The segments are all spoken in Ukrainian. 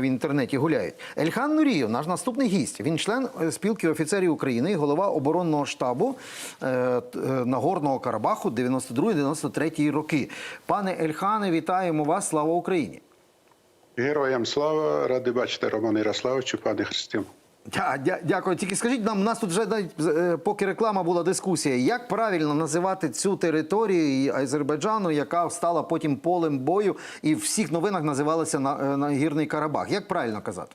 в інтернеті гуляють. Ельхан Нурієв, наш наступний гість. Він член е, спілки офіцерів України, і голова оборонного штабу е, е, Нагорного Карабаху 92-93 роки. Пане Ельхане, вітаємо вас! Слава Україні! Героям слава, ради бачити Роман Ярославовичу, пане Христину. Дя- дя- Дякую. Тільки скажіть нам, у нас тут вже навіть, е, поки реклама була дискусія, як правильно називати цю територію Азербайджану, яка стала потім полем бою, і в всіх новинах називалася на, е, Нагірний Карабах. Як правильно казати?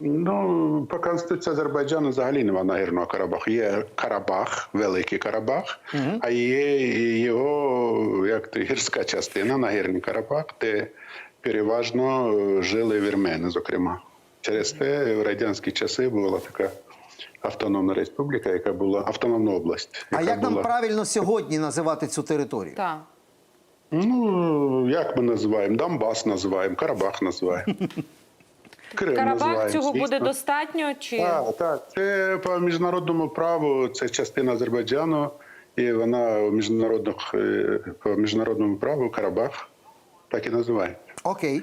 Ну, по Конституції Азербайджану взагалі немає Нагірного Карабаху. Є Карабах, Великий Карабах, а є його як то, гірська частина, Нагірний Карабах, де переважно е, жили вірмени, зокрема. Через те в радянські часи була така автономна республіка, яка була автономна область. А як нам була- правильно сьогодні називати цю територію? Так. Ну, як ми називаємо? Донбас називаємо, Карабах називаємо. Крим Карабах називаємо, цього звісно. буде достатньо? Чи Так, так. Це по міжнародному праву, це частина Азербайджану, і вона у міжнародних, е, по міжнародному праву Карабах так і називає. Окей.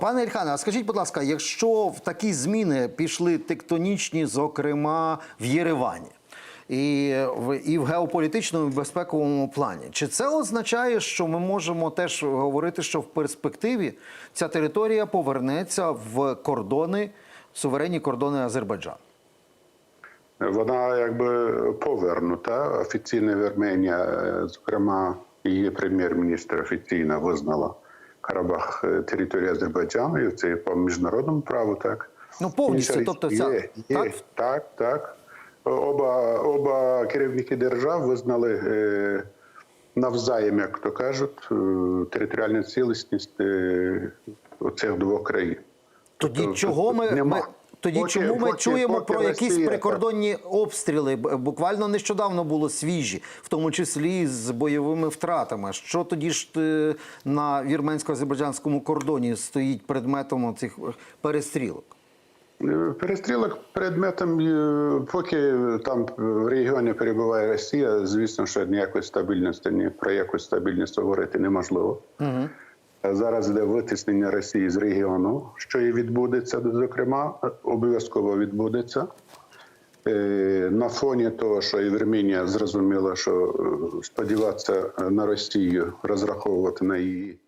Пане Ільхане, а скажіть, будь ласка, якщо в такі зміни пішли тектонічні, зокрема в Єревані, і в, і в геополітичному і безпековому плані, чи це означає, що ми можемо теж говорити, що в перспективі ця територія повернеться в кордони, суверенні кордони Азербайджану? Вона якби повернута. Офіційна Вірменія, е, зокрема, її прем'єр-міністр офіційно визнала Карабах територія Азербайджану, і це по міжнародному праву, так. Ну, повністю, тобто ця... є, є, так? так, так. Оба, оба керівники держав визнали е, навзаєм, як то кажуть, е, територіальну цілісність е, оцих двох країн. Тоді Тобто, чого ми, нема. ми тоді Поки- чому ми поки- чуємо поки про якісь Росія, прикордонні обстріли? Буквально нещодавно було свіжі, в тому числі з бойовими втратами. Що тоді ж е, на вірменсько-азербайджанському кордоні стоїть предметом цих перестрілок? Е, Перестрілок предметом, е, поки там в регіоні перебуває Росія, звісно, що ніякої стабільності, ні про якусь стабільність говорити неможливо. Угу. Зараз йде витиснення Росії з регіону, що і відбудеться, зокрема, обов'язково відбудеться. Е, На фоні того, що і Вірменія зрозуміла, що е, сподіватися на Росію, розраховувати на її,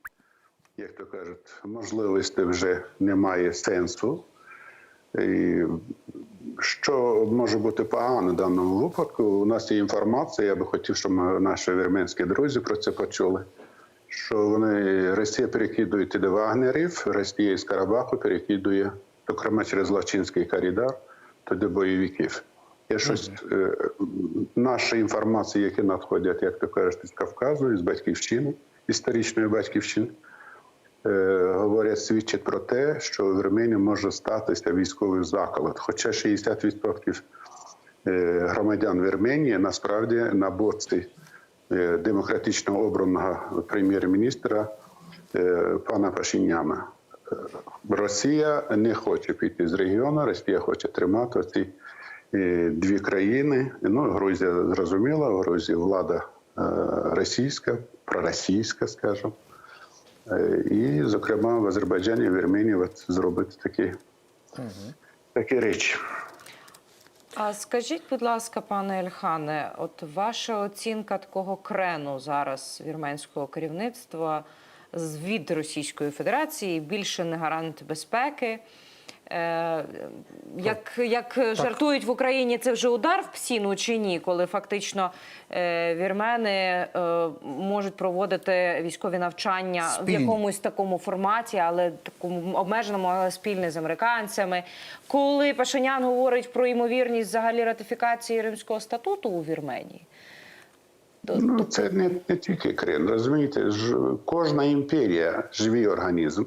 як то кажуть, можливості вже немає сенсу. І що може бути погано в даному випадку? У нас є інформація. Я би хотів, щоб наші вірменські друзі про це почули. Що вони Росія перекидує туди вагнерів, Росія із Карабаху перекидує, зокрема через Лачинський коридор, туди бойовиків. Є щось е, наші інформації, які надходять, як то кажуть, з Кавказу, із батьківщини, історичної батьківщини е, говорять, свідчать про те, що в Вірменії може статися військовий заколот. Хоча 60% е, громадян Вірменії насправді на боці демократично обраного прем'єр-міністра е, пана Пашиняна. Е, Росія не хоче піти з регіону, Росія хоче тримати ці е, дві країни. Ну, Грузія зрозуміла, в Грузії влада е, російська, проросійська, скажімо. Е, І, зокрема, в Азербайджані, в Вірменії зробити такі, такі речі. А скажіть, будь ласка, пане Ельхане, от ваша оцінка такого крену зараз вірменського керівництва від Російської Федерації більше не гарант безпеки. Е, як, як жартують в Україні, це вже удар в псіну чи ні, коли фактично е, вірмени е, можуть проводити військові навчання Спільні. в якомусь такому форматі, але такому обмеженому, але спільне з американцями. Коли Пашинян говорить про ймовірність взагалі ратифікації Римського статуту у Вірменії, Ну, це не, не тільки Крим. Розумієте, ж, кожна імперія живий організм.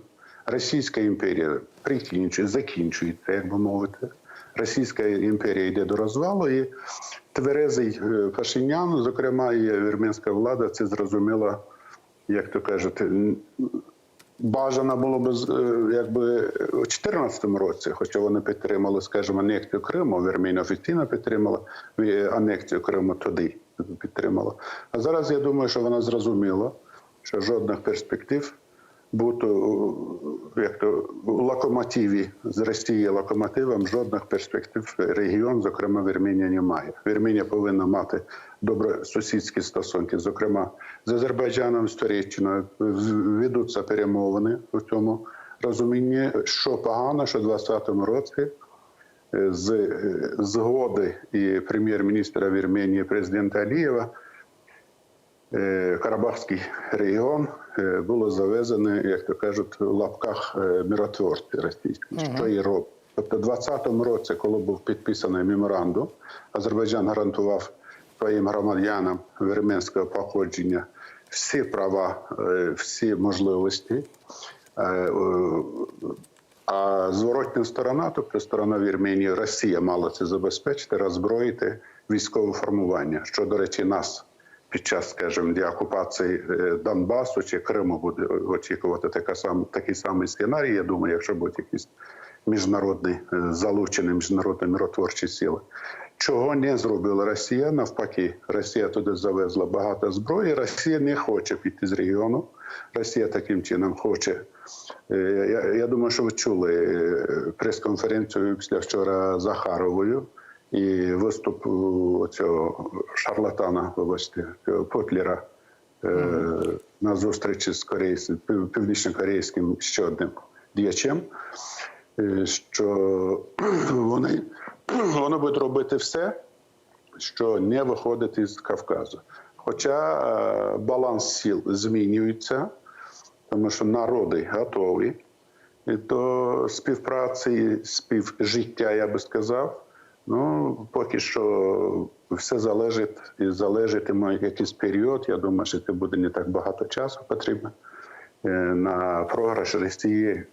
Російська імперія прикінчує, закінчується, як би мовити. Російська імперія йде до розвалу, і тверезий е, Пашинян, зокрема, і вірменська влада, це зрозуміла, як то кажуть, бажано було б е, якби у 2014 році, хоча вони підтримали, скажімо, анексію Криму, Вірменія офіційно підтримала анексію Криму туди підтримала. А зараз я думаю, що вона зрозуміла, що жодних перспектив бути як то, у локомотиві з Росії локомотивом жодних перспектив регіон, зокрема Вірменія, не має. Вірменія повинна мати добросусідські стосунки, зокрема з Азербайджаном, з Туреччиною. Ведуться перемовини у цьому розумінні, що погано, що в 2020 році з е, згоди і прем'єр-міністра Вірменії президента Алієва е, Карабахський регіон е, було завезене, як то кажуть, в лапках е, миротворці російські, що і робить. Тобто, в 2020 році, коли був підписаний меморандум, Азербайджан гарантував своїм громадянам вірменського походження всі права, е, всі можливості. Е, е, а зворотня сторона, тобто сторона Вірменії, Росія мала це забезпечити, роззброїти військове формування, що, до речі, нас під час, скажімо, деокупації е, Донбасу чи Криму буде очікувати така сам, такий самий сценарій. Я думаю, якщо будуть якісь міжнародні е, залучені міжнародні миротворчі сили. Чого не зробила Росія? Навпаки, Росія туди завезла багато зброї. Росія не хоче піти з регіону. Росія таким чином хоче. Е, Я, я думаю, що ви чули прес-конференцію після вчора Захаровою і виступ цього шарлатана, вибачте, цього Потлера е, на зустрічі з корейським, північно-корейським ще одним діячем, е, що вони, вони будуть робити все, що не виходить із Кавказу. Хоча е, баланс сіл змінюється, тому що народи готові до співпраці, співжиття, я би сказав. Ну, поки що все залежить і залежатиме якийсь період. Я думаю, що це буде не так багато часу потрібно е, на програш Росії е,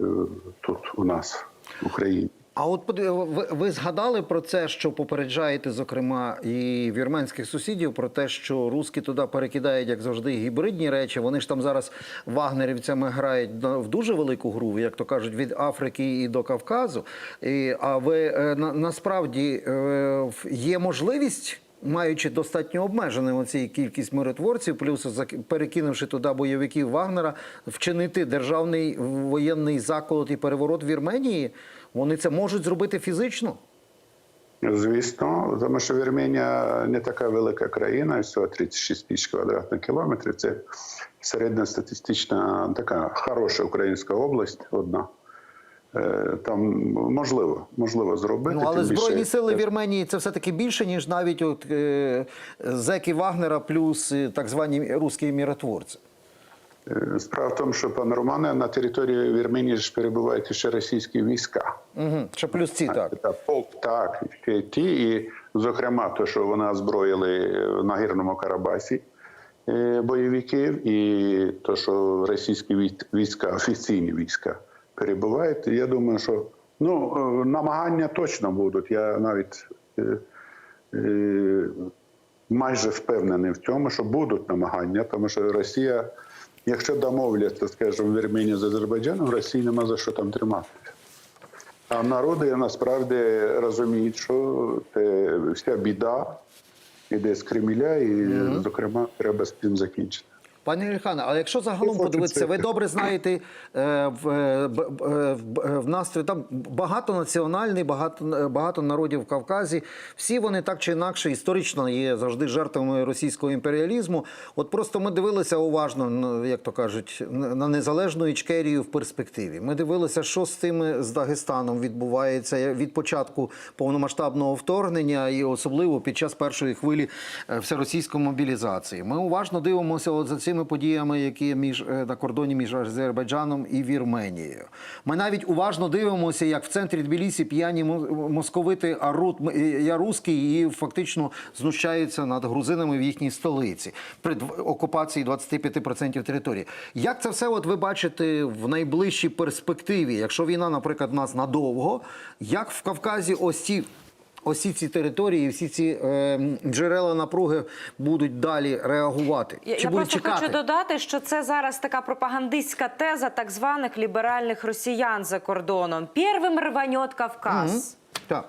тут у нас в Україні. А от ви, ви згадали про це, що попереджаєте, зокрема, і вірменських сусідів про те, що руски туди перекидають, як завжди, гібридні речі. Вони ж там зараз вагнерівцями грають в дуже велику гру, як то кажуть, від Африки і до Кавказу. І, а ви е, на, насправді е, є можливість. Маючи достатньо обмежену оцій кількість миротворців, плюс перекинувши туди бойовиків Вагнера, вчинити державний воєнний заколот і переворот в Вірменії, вони це можуть зробити фізично. Звісно, тому що Вірменія не така велика країна, всього 36 тисяч квадратних кілометрів. Це середньостатистична така хороша українська область одна. Е, Там можливо, можливо зробити. Ну, але тим більше- збройні сили Вірменії це все таки більше, ніж навіть от, е, зеки Вагнера плюс е, так звані русські міротворці. Е, Справа в тому, що пане Романе, на території Вірменії ж перебувають ще російські війська. Угу. Ще плюс ці так. Так, полк, так, ще ті, і, зокрема, те, що вони озброїли в Нагірному Карабасі бойовиків, і те, що російські війська, офіційні війська перебувають. Я думаю, що ну, е, намагання точно будуть. Я навіть е, е, майже впевнений в цьому, що будуть намагання, тому що Росія, якщо домовляться, скажімо, Вірменія з Азербайджаном, Росії нема за що там триматися. А народи насправді розуміють, що це вся біда іде з Кремля, і, зокрема, треба з цим закінчити. Пане Ільхане, але якщо загалом подивитися, ви добре знаєте е, в, е, е, в в настрої там багатонаціональний, багато, багато народів в Кавказі. Всі вони так чи інакше історично є завжди жертвами російського імперіалізму. От просто ми дивилися уважно, як то кажуть, на незалежну Ічкерію в перспективі. Ми дивилися, що з тими з Дагестаном відбувається від початку повномасштабного вторгнення, і особливо під час першої хвилі всеросійської мобілізації. Ми уважно дивимося от за цими подіями, які між е, на кордоні між Азербайджаном і Вірменією. Ми навіть уважно дивимося, як в центрі Тбілісі п'яні мо- московити арут м- я русський і фактично знущаються над грузинами в їхній столиці при окупації 25% території. Як це все от ви бачите в найближчій перспективі, якщо війна, наприклад, у нас надовго, як в Кавказі ось ці ось ці території, всі ці е, джерела напруги будуть далі реагувати? Я, Чи я просто чекати? хочу додати, що це зараз така пропагандистська теза так званих ліберальних росіян за кордоном. Первим рванет Кавказ. Так.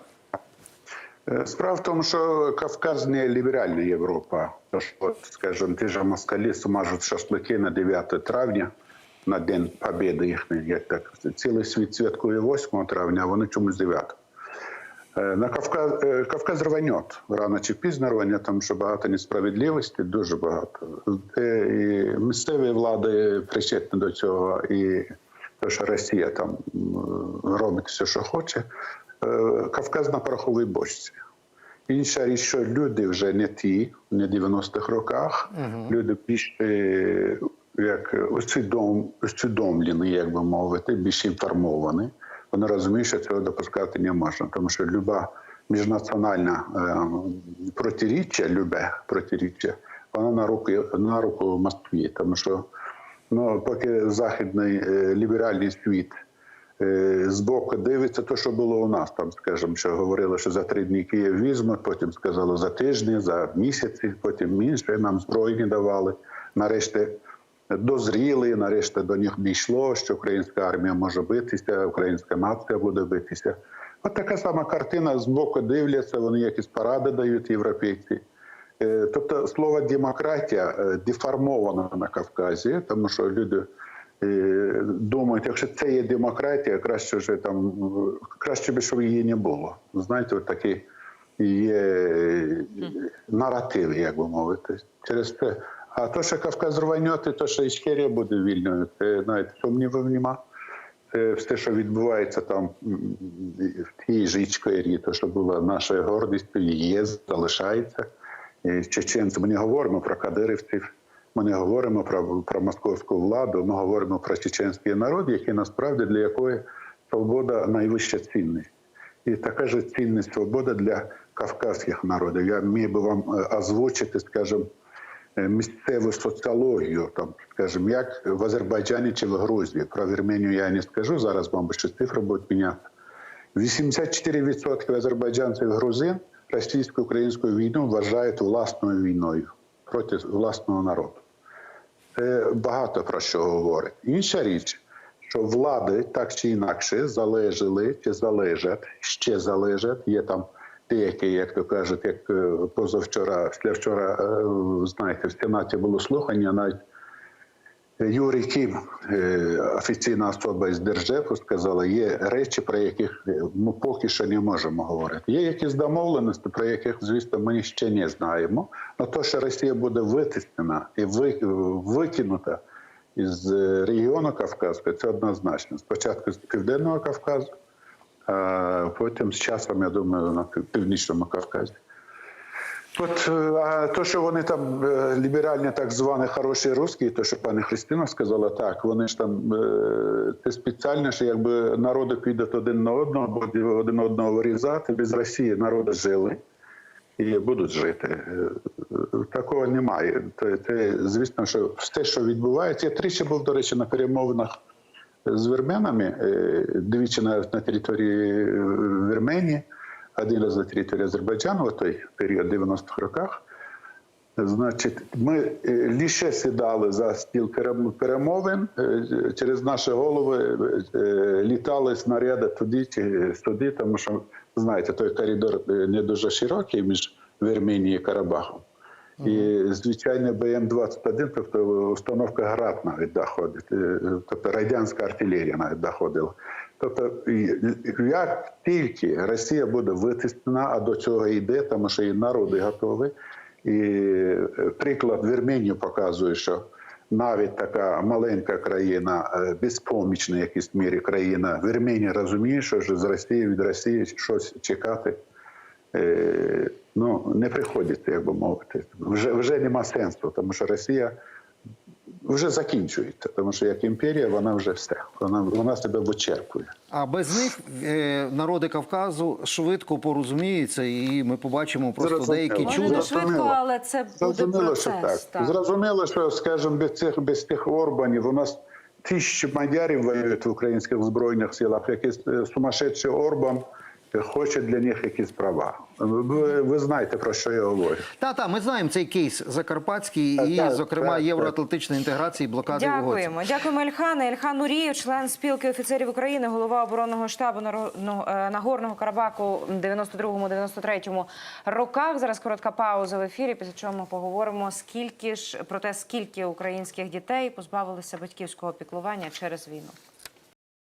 Е, Справа в тому, що Кавказ не ліберальна Європа. Тож, от, скажімо, ті ж москалі смажуть шашлики на 9 травня на День Побєди їхній, як так. Цілий світ святкує 8 травня, а вони чомусь 9. Е, На Кавказ, е, Кавказ рванет, рано чи пізно рванет, тому що багато несправедливості, дуже багато. Е, І місцеві влади причетні до цього, і те, що Росія там робить все, що хоче. Кавказ на пороховій бочці. Інша річ, що люди вже не ті, не 90-х роках. Люди більш як усвідом, усвідомлені, як би мовити, більш інформовані. Вони розуміють, що цього допускати не можна, тому що люба міжнаціональна е, протиріччя, любе протиріччя, вона на руку на руку Москві, тому що ну, поки західний е, ліберальний світ е, збоку дивиться, то що було у нас там, скажімо, що говорили, що за три дні Київ візьмуть, потім сказали за тижні, за місяці, потім інше. Нам збройні давали. Нарешті дозріли, нарешті до них дійшло, що українська армія може битися, українська нація буде битися. От така сама картина збоку дивляться, вони якісь поради дають європейці. Е, Тобто слово демократія е, деформовано на Кавказі, тому що люди е, думають, якщо це є демократія, краще вже там краще би, щоб її не було. Знаєте, от такі є наративи, як би мовити. Через це. А то, що Кавказ рваньоти, то, що Ічкерія буде вільною, це навіть сумнівів нема. Це все, що відбувається там в тій ж Ічкерії, то, що була нашою гордістю, є, залишається. І чеченці, ми не говоримо про кадирівців, ми не говоримо про, про московську владу, ми говоримо про чеченський народ, який насправді для якої свобода найвища цінність. І така ж цінність свобода для кавказьких народів. Я міг би вам е, озвучити, скажімо, місцеву соціологію, там, скажімо, як в Азербайджані чи в Грузії. Про Вірменію я не скажу зараз, вам ще цифри будуть міняти. 84% азербайджанців грузин російсько-українську війну вважають власною війною проти власного народу. Це багато про що говорить. Інша річ, що влади так чи інакше залежали чи залежать, ще залежать. Є там деякі, як то кажуть, як е, позавчора, вчора, знаєте, в Сенаті було слухання, навіть Юрій Кім, е, офіційна особа із Держдепу, сказала, є речі, про яких е, ми поки що не можемо говорити. Є якісь домовленості, про яких, звісно, ми ще не знаємо. Але то, що Росія буде витиснена і викинута із е, регіону Кавказу, це однозначно. Спочатку з Південного Кавказу, потім з часом, я думаю, на Північному Кавказі. От е, а то, що вони там е, ліберальні, так звані хороші русські, то що пані Христина сказала, так вони ж там е, це спеціально, що якби народи підуть один на одного, будуть один одного вирізати. Без Росії народи жили і будуть жити. Такого немає. Це звісно, що все, що відбувається. Я тричі був, до речі, на перемовинах з вірменами, е, двічі на, на території е, Вірменії, один раз на території Азербайджану в той період 90-х роках. Значить, ми е, лише сідали за стіл перемовин, через наші голови літали снаряди туди чи туди, тому що, знаєте, той коридор не дуже широкий між Вірменією і Карабахом. І звичайно БМ-21, тобто установка ГРАД навіть доходить, е, тобто радянська артилерія навіть доходила. Тобто, як тільки Росія буде витиснена, а до цього йде, тому що і народи готові. І е, приклад Вірменії показує, що навіть така маленька країна, е, безпомічна в якійсь мірі країна, Вірменія розуміє, що з Росії від Росії щось чекати ну, не приходиться, як би мовити. Вже, вже нема сенсу, тому що Росія вже закінчується, тому що як імперія вона вже все, вона, вона себе вичерпує. А без них е, народи Кавказу швидко порозуміються, і ми побачимо просто Зрозуміло. деякі Вони не швидко, але це буде Зрозуміло, що процес. так. Зрозуміло, що, скажімо, без цих без тих Орбанів у нас тисячі мадярів воюють в українських збройних силах. Якийсь е, сумасшедший Орбан хоче для них якісь права. Ви, ви знаєте про що я говорю. Та та ми знаємо цей кейс закарпатський і, так, зокрема, так, євроатлантичної інтеграції, блокади угодців. Дякуємо. Дякуємо, Ільхане. Ільхан Нурієв, член спілки офіцерів України, голова оборонного штабу ну, е, Нагорного Карабаку в 92-93 роках. Зараз коротка пауза в ефірі, після чого ми поговоримо скільки ж про те, скільки українських дітей позбавилися батьківського піклування через війну.